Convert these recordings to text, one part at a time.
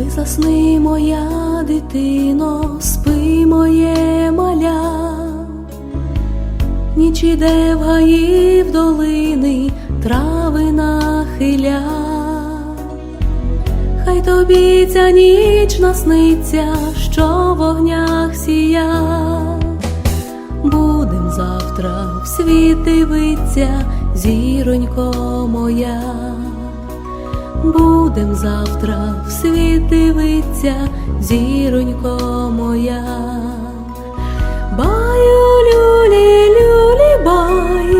Спи засни моя дитино, спи моє маля, ніч іде в гаїв долини, трави нахиля, хай тобі ця ніч насниться, що в вогнях сія, будем завтра в світ дивиться, зіронько моя будем завтра в світ дивиться, зіронько моя, баю люлі, люлі, бай,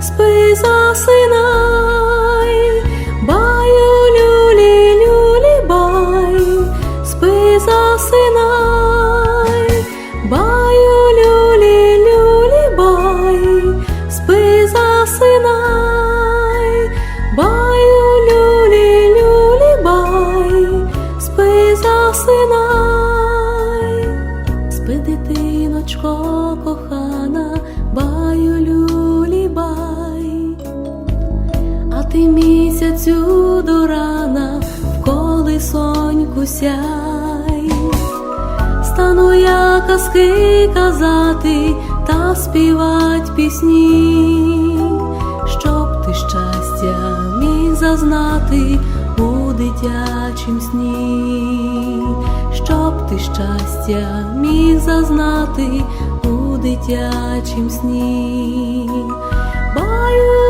спи засинай, баю люлі, люлі, бай, спи засинай. А ти місяцю до рана в колисоньку сяй. Стану я казки казати та співать пісні, щоб ти щастя міг зазнати у дитячім сні, щоб ти щастя міг зазнати у дитячім сні. Баю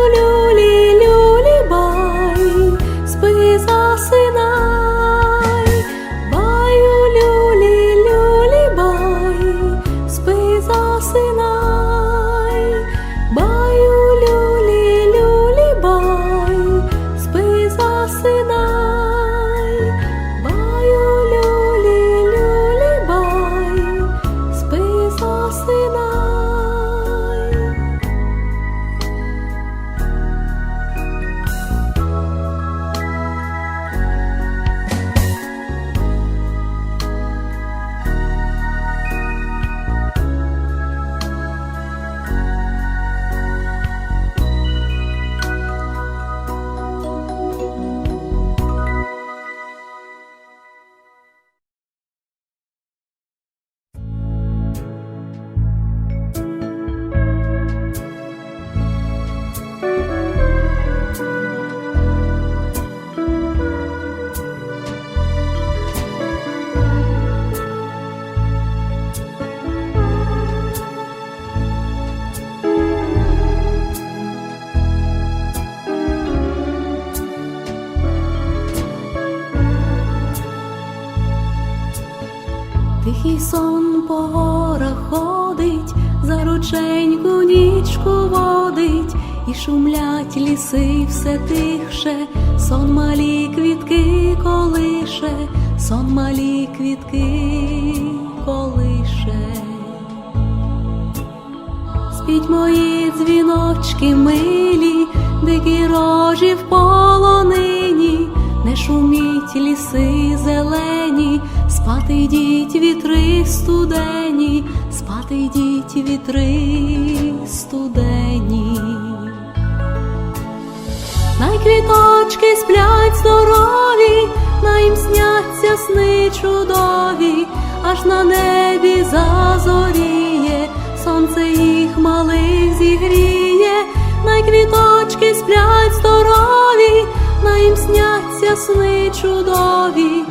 по ходить, за рученьку нічку водить, і шумлять ліси все тихше, сон малі квітки колише, сон малі квітки колише. Спіть мої дзвіночки милі, дикі рожі в полонині, не шуміть ліси зелені, спати йдіть вітри студені, спати йдіть вітри студені. Най квіточки сплять здорові, най їм сняться сни чудові, аж на небі зазоріє, сонце їх малих зігріє, най квіточки сплять здорові, най їм сняться сни чудові,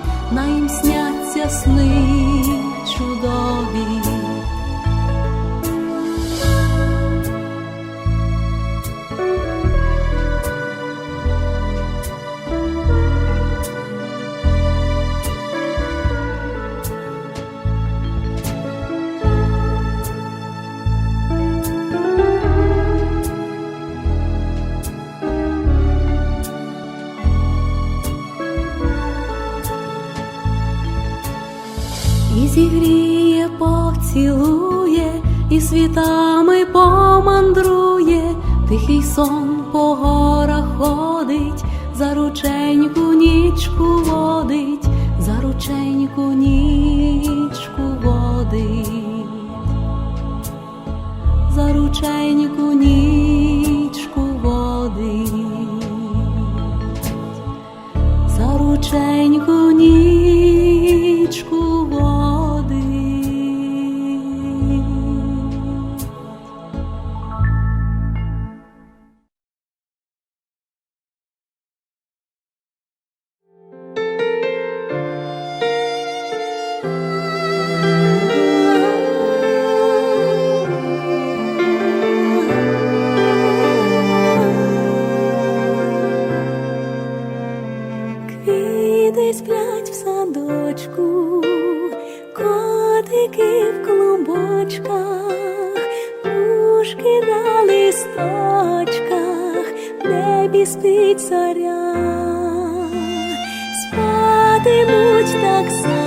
зігріє, поцілує, і світами помандрує, тихий сон по горах ходить, за рученьку нічку водить, за рученьку нічку водить, за рученьку нічку мушки на листочках, в небі спить царя, спатимуть так само,